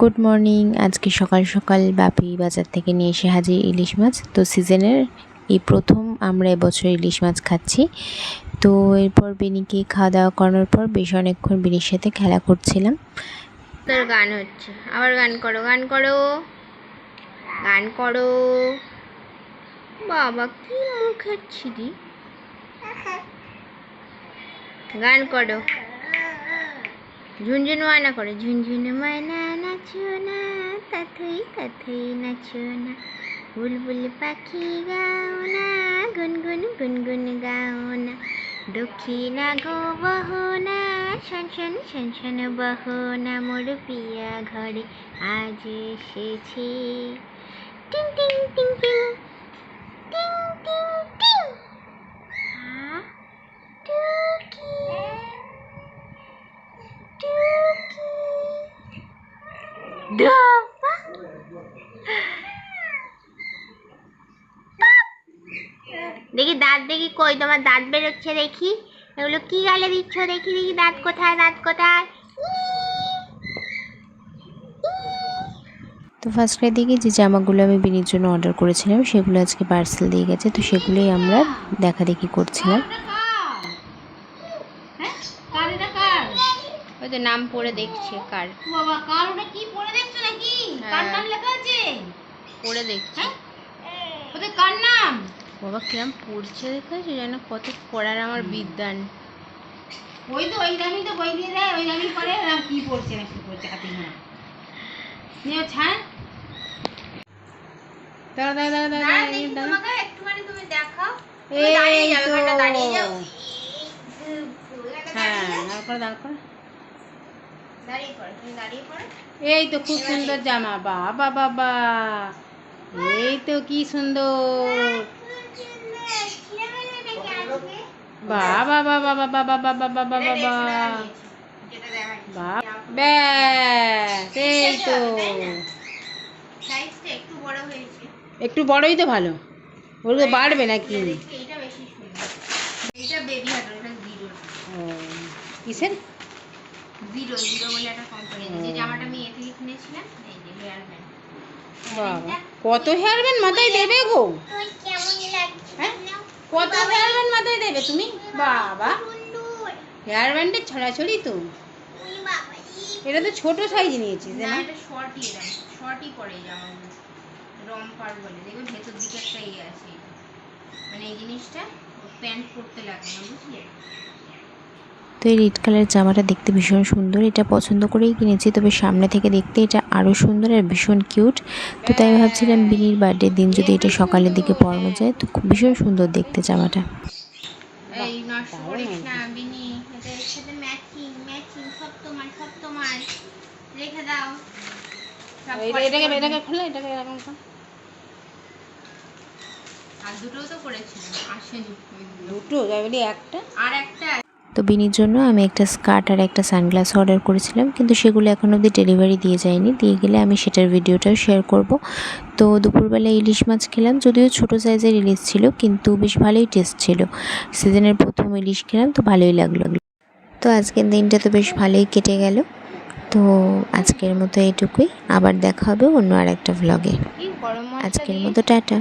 Good morning. আজকে সকাল সকাল বাপি বাজার থেকে নিয়ে এসে হাজির ইলিশ মাছ। তো সিজনের এই প্রথম আমরা এবছর ইলিশ মাছ খাচ্ছি। তো এরপর বেনিকে খাওয়া দাওয়া করানোর পর বেশ অনেকক্ষণ বেনির সাথে খেলা করছিলাম। তার গান হচ্ছে। আবার গান করো গান করো গান করো। বাবা, কি মুখের ছিরি গান করো। ঝুনঝুন মায়না করো, ঝুনঝুন মায়না, নাচো না তাথই তাথই নাচো না। বুলবুল পাখি গাও না, গুনগুন গুনগুন গাও না। দক্ষিণা গো বহনা শন শন শন শন বহনা মোর পিয়া ঘরে আজ এসেছি। টিং টিং টিং টিং। দেখি দাঁত দেখি কই তোমার দাঁত বেরোচ্ছে দেখি। এগুলো কি গালে দিচ্ছ দেখি দেখি দাঁত কোথায় দাঁত কোথায়? তো ফার্স্টে দিকে যে জামাগুলো আমি বিনির জন্য অর্ডার করেছিলাম সেগুলো আজকে পার্সেল দিয়ে গেছে তো সেগুলোই আমরা দেখা দেখি করছিলাম। ওই তো নাম পড়ে দেখছে কার বাবা কার ওটা কি পড়ে দেখছ নাকি কার হ্যাঁ। নাম লেখা আছে পড়ে দেখছে ওদের কার নাম বাবা কিরম পড়ছে দেখেছ যেন কত পড়ার আমার বিদ্যান ওই তো ওই দামি তো বই দিয়ে দেয় ওই দামি করে আর কি পড়ছে না কি পড়ছে হাতে না নিয়ে ছাড় দাঁড়া দাঁড়া দাঁড়া দাঁড়া দাঁড়া। একটুখানি তুমি দেখাও দাঁড়িয়ে তো। দাঁড়িয়ে যাও। হ্যাঁ দাঁড় কর দাঁড় কর দাঁড়িয়ে পড়ো তুমি দাঁড়িয়ে পড়ো এই তো খুব সুন্দর জামা বাবা বাবা। এই তো কি সুন্দর। বাবা বাবা বাবা বাবা বাবা বাবা বাবা ব্যাস এই তো। একটু বড় হয়েছে। একটু বড়ই তো ভালো। ওগুলো বাড়বে নাকি? কিসের? জিরো জিরো বলে একটা কোম্পানি যে জামাটা আমি এ থেকে কিনেছিলাম এই যে হেয়ার ব্যান্ড বাবা কত হেয়ার ব্যান্ড মাথায় দেবে গো? হ্যাঁ? কত হেয়ার ব্যান্ড মাথায় দেবে তুমি? বাবা। হেয়ার ব্যান্ডের ছড়াছড়ি তো। এটা তো ছোট সাইজ নিয়েছিস না এটা শর্টই এটা শর্টই পরে এই জামাগুলো। রম্পার বলে। দেখবে ভেতর দিকে একটা ইয়ে আছে। মানে এই জিনিসটা প্যান্ট পরতে লাগে না বুঝলে? তো এই রেড কালার জামাটা দেখতে ভীষণ সুন্দর। এটা পছন্দ করেই কিনেছি তবে সামনে থেকে দেখতে এটা আরও সুন্দর আর ভীষণ কিউট তো তাই ভাবছিলাম বিনির বার্থডের দিন যদি এটা সকালের দিকে পরানো যায় তো খুব ভীষণ সুন্দর দেখতে জামাটা। এই নষ্ট দারুণ করিস হয়েছে। না বিনি এটা এর সাথে ম্যাচিং ম্যাচিং সব তোমার সব তোমার রেখে দাও। সব এটা- কষ্ট এটাকে এটাকে খুলে এটাকে এরকম আর দুটোও তো করেছিলাম আসেনি। দুটো। দুটো যাই বলি একটা। আর একটা তো বিনির জন্য আমি একটা স্কার্ট আর একটা সানগ্লাস অর্ডার করেছিলাম কিন্তু সেগুলো এখন অবধি ডেলিভারি দিয়ে যায়নি। দিয়ে গেলে আমি সেটার ভিডিওটাও শেয়ার করব। তো দুপুরবেলা ইলিশ মাছ খেলাম যদিও ছোট সাইজের ইলিশ ছিল কিন্তু বেশ ভালোই টেস্ট ছিল। সিজনের প্রথম ইলিশ খেলাম তো ভালোই লাগল। তো আজকের দিনটা তো বেশ ভালোই কেটে গেল। তো আজকের মতো এইটুকুই। আবার দেখা হবে অন্য আর একটা ভ্লগে আজকের মতো টাটা।